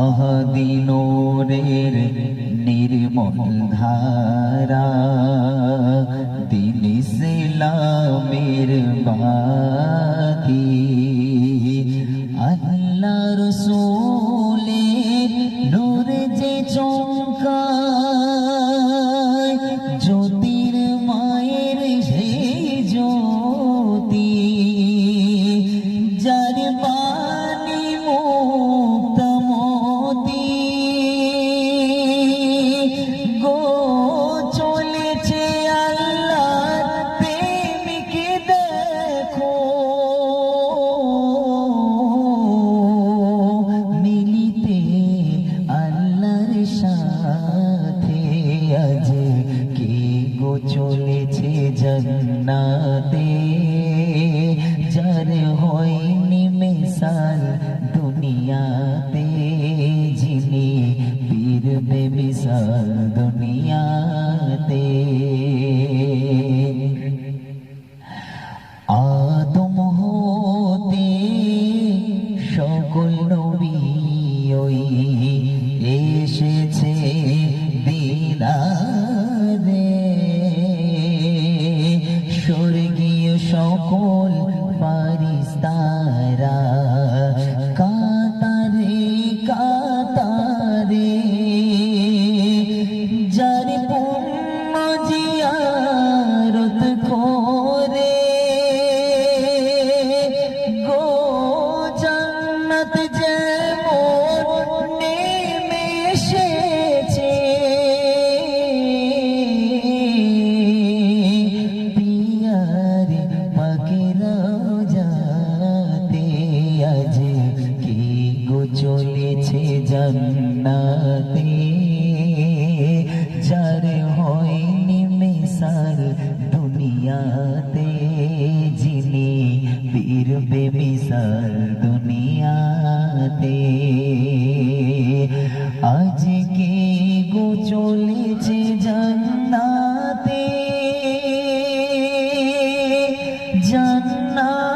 মাহাদিনোরের নির্মল ধারা দিন ইসলামের বাতি আল্লাহ রসুলের নূর যে চমকায় চলেছে জন্নাতে। সকল ফারিস্তারা কাতারে কাতারে যার পুণ্য চলেছে জান্নাতে, যার হয়নি মিশাল দুনিয়াতে। যিনি বীরবে মিশাল দুনিয়াতে। আজকে গো চলেছে জান্নাতে, জান্নাত